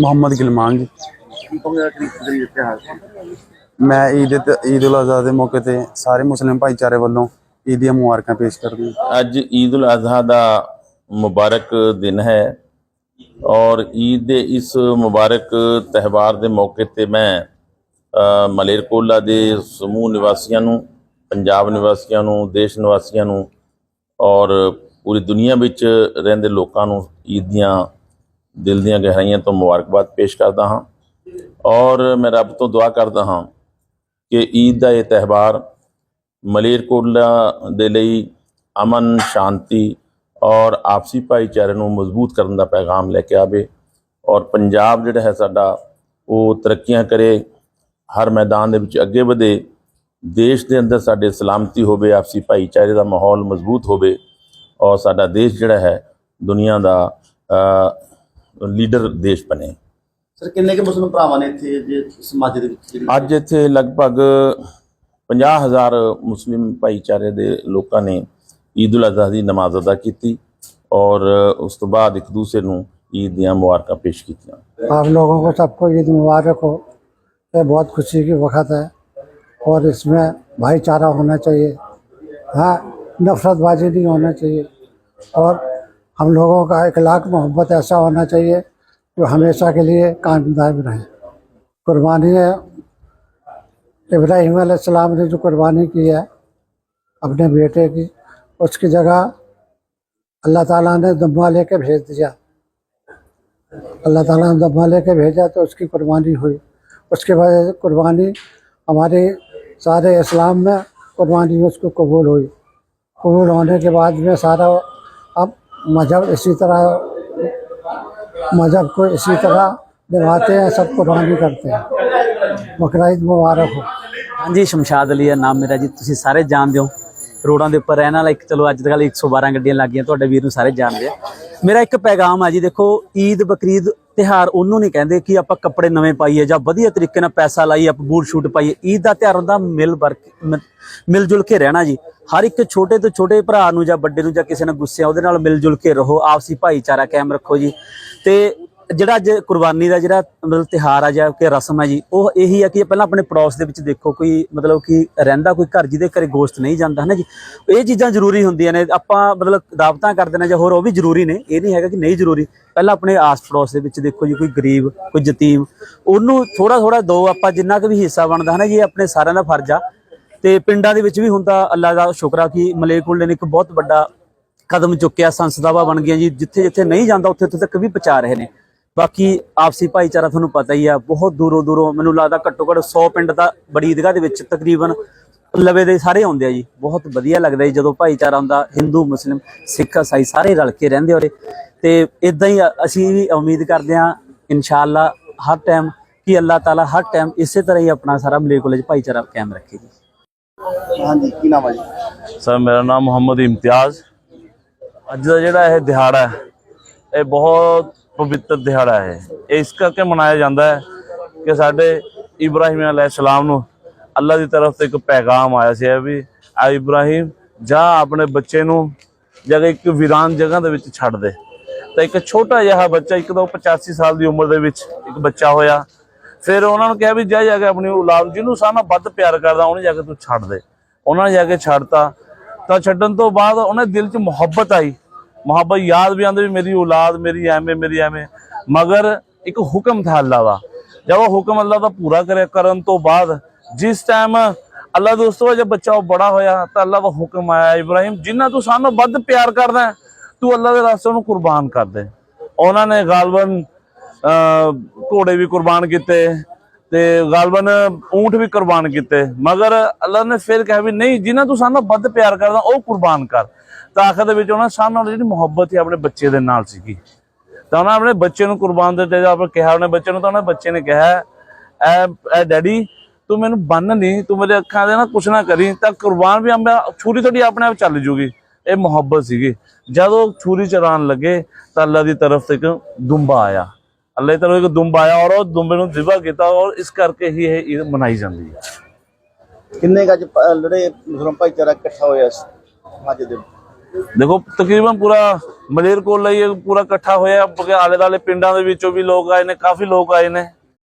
ਮੁਹੰਮਦ ਗਿਲਮਾਨ ਜੀ। ਮੈਂ ਈਦ ਤੇ, ਈਦ ਉਲ ਅਜ਼ਹਾ ਦੇ ਮੌਕੇ ਤੇ ਸਾਰੇ ਮੁਸਲਿਮ ਭਾਈਚਾਰੇ ਵੱਲੋਂ ਈਦ ਦੀਆਂ ਮੁਬਾਰਕਾਂ ਪੇਸ਼ ਕਰਦੇ ਹਾਂ। ਅੱਜ ਈਦ ਉਲ ਅਜ਼ਹਾ ਦਾ ਮੁਬਾਰਕ ਦਿਨ ਹੈ ਔਰ ਈਦ ਦੇ ਇਸ ਮੁਬਾਰਕ ਤਹਿਵਾਰ ਦੇ ਮੌਕੇ ਤੇ ਮੈਂ ਮਲੇਰਕੋਲਾ ਦੇ ਸਮੂਹ ਨਿਵਾਸੀਆਂ ਨੂੰ, ਪੰਜਾਬ ਨਿਵਾਸੀਆਂ ਨੂੰ, ਦੇਸ਼ ਨਿਵਾਸੀਆਂ ਨੂੰ ਔਰ ਪੂਰੀ ਦੁਨੀਆ ਵਿੱਚ ਰਹਿੰਦੇ ਲੋਕਾਂ ਨੂੰ ਈਦ ਦੀਆਂ ਦਿਲ ਦੀਆਂ ਗਹਿਰਾਈਆਂ ਤੋਂ ਮੁਬਾਰਕਬਾਦ ਪੇਸ਼ ਕਰਦਾ ਹਾਂ ਔਰ ਮੈਂ ਰੱਬ ਤੋਂ ਦੁਆ ਕਰਦਾ ਹਾਂ ਕਿ ਈਦ ਦਾ ਇਹ ਤਹਿਵਾਰ ਮਲੇਰਕੋਟਲਾ ਦੇ ਲਈ ਅਮਨ, ਸ਼ਾਂਤੀ ਔਰ ਆਪਸੀ ਭਾਈਚਾਰੇ ਨੂੰ ਮਜ਼ਬੂਤ ਕਰਨ ਦਾ ਪੈਗਾਮ ਲੈ ਕੇ ਆਵੇ ਔਰ ਪੰਜਾਬ ਜਿਹੜਾ ਹੈ ਸਾਡਾ ਉਹ ਤਰੱਕੀਆਂ ਕਰੇ, ਹਰ ਮੈਦਾਨ ਦੇ ਵਿੱਚ ਅੱਗੇ ਵਧੇ, ਦੇਸ਼ ਦੇ ਅੰਦਰ ਸਾਡੇ ਸਲਾਮਤੀ ਹੋਵੇ, ਆਪਸੀ ਭਾਈਚਾਰੇ ਦਾ ਮਾਹੌਲ ਮਜ਼ਬੂਤ ਹੋਵੇ ਔਰ ਸਾਡਾ ਦੇਸ਼ ਜਿਹੜਾ ਹੈ ਦੁਨੀਆ ਦਾ ਲੀਡਰ ਦੇਸ਼ ਬਣੇ ਸਰ ਕਿੰਨੇ ਕੇ ਮੁਸਲਮਾਨ ਭਰਾਵਾਂ ਨੇ ਇੱਥੇ ਜੇ ਸਮਾਜ ਦੇ ਵਿੱਚ ਜਿਹੜੀ ਅੱਜ ਇੱਥੇ ਲਗਭਗ 50000 ਮੁਸਲਿਮ ਭਾਈਚਾਰੇ ਦੇ ਲੋਕਾਂ ਨੇ ਈਦ ਉਲ ਅਜ਼ਹਾ ਦੀ ਨਮਾਜ਼ ਅਦਾ ਕੀਤੀ ਔਰ ਉਸ ਤੋਂ ਬਾਅਦ ਇੱਕ ਦੂਸਰੇ ਨੂੰ ਈਦ ਦੀਆਂ ਮੁਬਾਰਕਾਂ ਪੇਸ਼ ਕੀਤੀਆਂ आप लोगों को सबको ईद मुबारक हो ये बहुत खुशी की वक्त है और इसमें भाईचारा होना चाहिए हाँ नफरतबाजी नहीं होना चाहिए और हम लोगों का इखलाक मोहब्बत ऐसा होना चाहिए जो हमेशा के लिए कायम दायम रहे। कुर्बानी है। इब्राहिम ने जो कुर्बानी की है अपने बेटे की, उसकी जगह अल्लाह ताला ने दम्मा लेके भेज दिया। अल्लाह ताला ने दम्मा लेके भेजा तो उसकी कुर्बानी हुई। उसके बाद कुर्बानी हमारे सारे इस्लाम में कुर्बानी उसको कबूल हुई। कबूल होने के बाद में सारा मज़हब इसी तरह मज़हब को इसी तरह निभाते हैं सब कुर्बानी करते हैं बकरा ईद मुबारक हो ਹਾਂਜੀ ਸ਼ਮਸ਼ਾਦ ਅਲੀ ਹੈ ਨਾਮ ਮੇਰਾ ਜੀ ਤੁਸੀਂ ਸਾਰੇ ਜਾਣਦੇ ਹੋ ਰੋਡਾਂ ਦੇ ਉੱਪਰ ਰਹਿਣ ਵਾਲਾ ਇੱਕ ਚਲੋ ਅੱਜ ਕੱਲ੍ਹ 112 ਗੱਡੀਆਂ ਲੱਗ ਗਈਆਂ ਤੁਹਾਡੇ ਵੀਰ ਨੂੰ ਸਾਰੇ ਜਾਣਦੇ ਆ ਮੇਰਾ ਇੱਕ ਪੈਗਾਮ ਆ ਜੀ ਦੇਖੋ ਈਦ ਬਕਰੀਦ ਤਿਹਾਰ ਉਹਨੂੰ ਨਹੀਂ ਕਹਿੰਦੇ ਕਿ ਆਪਾਂ ਕੱਪੜੇ ਨਵੇਂ ਪਾਈਏ ਜਾਂ ਵਧੀਆ ਤਰੀਕੇ ਨਾਲ ਪੈਸਾ ਲਾਈਏ, ਆਪਾਂ ਬੂਟ ਸ਼ੂਟ ਪਾਈਏ। ਈਦ ਦਾ ਤਿਉਹਾਰ ਹੁੰਦਾ, ਮਿਲ ਵਰਕ ਮ- ਮਿਲ ਜੁਲ ਕੇ ਰਹਿਣਾ ਜੀ। ਹਰ ਇੱਕ ਛੋਟੇ ਤੋਂ ਛੋਟੇ ਭਰਾ ਨੂੰ ਜਾਂ ਵੱਡੇ ਨੂੰ ਜਾਂ ਕਿਸੇ ਨਾਲ ਗੁੱਸੇ ਆ, ਉਹਦੇ ਨਾਲ ਮਿਲ ਜੁਲ ਕੇ ਰਹੋ। ਆਪਸੀ ਭਾਈਚਾਰਾ ਕਾਇਮ ਰੱਖੋ ਜੀ। ਤੇ ਜਿਹੜਾ ਅੱਜ ਕੁਰਬਾਨੀ ਦਾ ਜਿਹੜਾ ਮਤਲਬ ਤਿਹਾਰ ਆ ਜਾਂ ਕਿ ਰਸਮ ਹੈ ਜੀ, ਉਹ ਇਹੀ ਆ ਕਿ ਪਹਿਲਾਂ ਆਪਣੇ ਪੜੋਸ ਦੇ ਵਿੱਚ ਦੇਖੋ ਕੋਈ ਮਤਲਬ ਕਿ ਰਹਿੰਦਾ ਕੋਈ ਘਰ ਜਿਹਦੇ ਘਰੇ ਗੋਸ਼ਤ ਨਹੀਂ ਜਾਂਦਾ ਹੈ ਨਾ ਜੀ? ਇਹ ਚੀਜ਼ਾਂ ਜ਼ਰੂਰੀ ਹੁੰਦੀਆਂ ਨੇ, ਆਪਾਂ ਮਤਲਬ ਦਾਵਤਾਂ ਕਰਦੇ ਨੇ ਜਾਂ ਹੋਰ ਉਹ ਵੀ ਜ਼ਰੂਰੀ ਨੇ, ਇਹ ਨਹੀਂ ਹੈਗਾ ਕਿ ਨਹੀਂ ਜ਼ਰੂਰੀ। ਪਹਿਲਾਂ ਆਪਣੇ ਆਸ ਪੜੋਸ ਦੇ ਵਿੱਚ ਦੇਖੋ ਜੀ, ਕੋਈ ਗਰੀਬ, ਕੋਈ ਯਤੀਮ, ਉਹਨੂੰ ਥੋੜਾ ਥੋੜਾ ਦੋ ਆਪਾਂ ਜਿੰਨਾ ਕੁ ਵੀ ਹਿੱਸਾ ਬਣਦਾ ਹੈ ਨਾ ਜੀ, ਇਹ ਆਪਣੇ ਸਾਰਿਆਂ ਦਾ ਫਰਜ਼ ਆ। ਤੇ ਪਿੰਡਾਂ ਦੇ ਵਿੱਚ ਵੀ ਹੁੰਦਾ ਅੱਲਾ ਦਾ ਸ਼ੁਕਰ ਆ ਕਿ ਮਲੇਰਕੋਟਲੇ ਨੇ ਇੱਕ ਬਹੁਤ ਵੱਡਾ ਕਦਮ ਚੁੱਕਿਆ, ਸੰਸਦਾਵਾਂ ਬਣ ਗਈਆਂ ਜੀ ਜਿੱਥੇ ਜਿੱਥੇ ਨਹੀਂ ਜਾਂਦਾ ਉੱਥੇ ਉੱਥੇ ਤੱਕ ਵੀ ਪਹੁੰਚਾ ਰਹੇ ਨੇ। ਬਾਕੀ ਆਪਸੀ ਭਾਈਚਾਰਾ ਤੁਹਾਨੂੰ ਪਤਾ ਹੀ ਆ ਬਹੁਤ ਦੂਰੋਂ ਦੂਰੋਂ ਮੈਨੂੰ ਲੱਗਦਾ ਘੱਟੋ ਘੱਟ 100 ਪਿੰਡ ਦਾ ਬੜੀ ਈਦਗਾਹ ਦੇ ਵਿੱਚ ਤਕਰੀਬਨ ਲਵੇ ਦੇ ਸਾਰੇ ਆਉਂਦੇ ਆ ਜੀ। ਬਹੁਤ ਵਧੀਆ ਲੱਗਦਾ ਜੀ ਜਦੋਂ ਭਾਈਚਾਰਾ ਹੁੰਦਾ ਹਿੰਦੂ ਮੁਸਲਿਮ ਸਿੱਖ ਈਸਾਈ ਸਾਰੇ ਰਲ ਕੇ ਰਹਿੰਦੇ ਹੋਰੇ ਤੇ ਇਦਾਂ ਹੀ ਅਸੀਂ ਵੀ ਉਮੀਦ ਕਰਦੇ ਆ ਇਨਸ਼ਾਅੱਲਾ ਹਰ ਟਾਈਮ ਕਿ ਅੱਲਾਹ ਤਾਲਾ ਹਰ ਟਾਈਮ ਇਸੇ ਤਰ੍ਹਾਂ ਹੀ ਆਪਣਾ ਸਾਰਾ ਮਲੇਰਕੋਟਲੇ 'ਚ ਭਾਈਚਾਰਾ ਕਾਇਮ ਰੱਖੇ ਜੀ। ਹਾਂਜੀ ਕੀ ਨਾਮ ਹੈ ਜੀ? ਸਰ ਮੇਰਾ ਨਾਮ ਮੁਹੰਮਦ ਇਮਤਿਆਜ਼। ਅੱਜ ਦਾ ਜਿਹੜਾ ਇਹ ਦਿਹਾੜਾ ਹੈ ਇਹ ਬਹੁਤ ਪਵਿੱਤਰ ਦਿਹਾੜਾ ਹੈ। ਇਹ ਇਸ ਕਰਕੇ ਮਨਾਇਆ ਜਾਂਦਾ ਹੈ ਕਿ ਸਾਡੇ ਇਬਰਾਹੀਮ ਅਲੈਹਿਸਲਾਮ ਨੂੰ ਅੱਲਾ ਦੀ ਤਰਫ ਤੋਂ ਇੱਕ ਪੈਗਾਮ ਆਇਆ ਸੀ ਵੀ, ਆ ਇਬਰਾਹੀਮ, ਜਾ ਆਪਣੇ ਬੱਚੇ ਨੂੰ ਜਗ੍ਹਾ ਇੱਕ ਵੀਰਾਨ ਜਗ੍ਹਾ ਦੇ ਵਿੱਚ ਛੱਡ ਦੇ। ਤਾਂ ਇੱਕ ਛੋਟਾ ਜਿਹਾ ਬੱਚਾ, ਇੱਕ ਤਾਂ ਉਹ 85 ਸਾਲ ਦੀ ਉਮਰ ਦੇ ਵਿੱਚ ਇੱਕ ਬੱਚਾ ਹੋਇਆ। ਫਿਰ ਉਹਨਾਂ ਨੂੰ ਕਿਹਾ ਵੀ ਜਾ ਜਾ ਕੇ ਆਪਣੀ ਔਲਾਦ ਜਿਹਨੂੰ ਸਾਰਾ ਵੱਧ ਪਿਆਰ ਕਰਦਾ, ਉਹਨੂੰ ਜਾ ਕੇ ਤੂੰ ਛੱਡ ਦੇ। ਉਹਨਾਂ ਨੇ ਜਾ ਕੇ ਛੱਡਤਾ। ਤਾਂ ਛੱਡਣ ਤੋਂ ਬਾਅਦ ਉਹਨੇ ਦਿਲ 'ਚ ਮੁਹੱਬਤ ਆਈ। ਮੁਹੱਬਤ ਯਾਦ ਵੀ ਆਉਂਦੀ ਵੀ ਮੇਰੀ ਔਲਾਦ ਮੇਰੀ ਐਵੇਂ ਮੇਰੀ ਐਵੇਂ। ਮਗਰ ਇੱਕ ਹੁਕਮ ਥਾ ਅੱਲਾ ਦਾ। ਜਦ ਉਹ ਹੁਕਮ ਅੱਲਾ ਦਾ ਪੂਰਾ ਕਰਿਆ ਕਰਨ ਤੋਂ ਬਾਅਦ ਜਿਸ ਟਾਈਮ ਅੱਲਾ ਦੋਸਤੋ ਜਦ ਬੱਚਾ ਉਹ ਬੜਾ ਹੋਇਆ ਤਾਂ ਅੱਲਾ ਦਾ ਹੁਕਮ ਆਇਆ ਇਬਰਾਹੀਮ ਜਿੰਨਾ ਤੂੰ ਸਾਨੂੰ ਵੱਧ ਪਿਆਰ ਕਰਦਾ ਤੂੰ ਅੱਲਾ ਦੇ ਰਸਤੇ ਨੂੰ ਕੁਰਬਾਨ ਕਰ ਦੇ। ਉਹਨਾਂ ਨੇ ਗਾਲਬਨ ਅਹ, ਘੋੜੇ ਵੀ ਕੁਰਬਾਨ ਕੀਤੇ। ਤੇ ਗਾਲਬਨ ਊਂਟ ਵੀ ਕੁਰਬਾਨ ਕੀਤੇ। ਮਗਰ ਅੱਲਾ ਨੇ ਫਿਰ ਕਿਹਾ ਵੀ ਨਹੀਂ, ਜਿਨ੍ਹਾਂ ਤੂੰ ਸਾਨੂੰ ਵੱਧ ਪਿਆਰ ਕਰਦਾ, ਉਹ ਕੁਰਬਾਨ ਕਰ। ਤਾਂ ਆਖਰ ਦੇ ਵਿੱਚ ਉਹਨਾਂ ਸਾਨੂੰ ਨਾਲ ਜਿਹੜੀ ਮੁਹੱਬਤ ਸੀ ਆਪਣੇ ਬੱਚੇ ਦੇ ਨਾਲ ਸੀਗੀ। ਤਾਂ ਉਹਨਾਂ ਆਪਣੇ ਬੱਚੇ ਨੂੰ ਕੁਰਬਾਨ ਦੇ ਦਿੱਤੇ ਜਾਂ ਆਪਣੇ ਕਿਹਾ ਉਹਨੇ ਬੱਚੇ ਨੂੰ, ਤਾਂ ਉਹਨੇ ਬੱਚੇ ਨੇ ਕਿਹਾ, ਐ ਡੈਡੀ, ਤੂੰ ਮੈਨੂੰ ਬੰਨ ਨਹੀਂ ਤੂੰ ਮੇਰੇ ਅੱਖਾਂ ਦੇ ਨਾ ਕੁਛ ਨਾ ਕਰੀ, ਤਾਂ ਕੁਰਬਾਨ ਵੀ ਅੰਬਾ ਛੁਰੀ ਤੁਹਾਡੀ ਆਪਣੇ ਆਪ ਚੱਲ ਜੂਗੀ। ਇਹ ਮੁਹੱਬਤ ਸੀਗੀ। ਜਦੋਂ ਛੁਰੀ ਚਲਾਉਣ ਲੱਗੇ, ਤਾਂ ਅੱਲਾ ਦੀ ਤਰਫ ਤੋਂ ਇੱਕ ਦੁੰਬਾ ਆਇਆ। ਅੱਲਾ ਦੀ ਤਰਫ ਇੱਕ ਦੁੰਬਾ ਆਇਆ ਔਰ ਉਹ ਦੁੰਬੇ ਨੂੰ ਜ਼ਿਬਾ ਕੀਤਾ ਔਰ ਇਸ ਕਰਕੇ ਹੀ ਇਹ ਈਦ ਮਨਾਈ ਜਾਂਦੀ ਹੈ ਕਿੰਨੇ ਗੱਜ ਲੜੇ ਮੁਸਲਮਾਨ ਭਾਈਚਾਰਾ ਇਕੱਠਾ ਹੋਇਆ ਸੀ ਸਮਾਜ ਦੇ? ਦੇਖੋ ਤਕਰੀਬਨ ਪੂਰਾ ਮਲੇਰਕੋਟਲਾ ਹੀ ਇਹ ਪੂਰਾ ਇਕੱਠਾ ਹੋਇਆ ਆਲੇ ਦਾਲੇ ਪਿੰਡਾਂ ਦੇ ਵਿੱਚੋਂ ਵੀ ਲੋਕ ਆਏ ਨੇ ਕਾਫੀ ਲੋਕ ਆਏ ਨੇ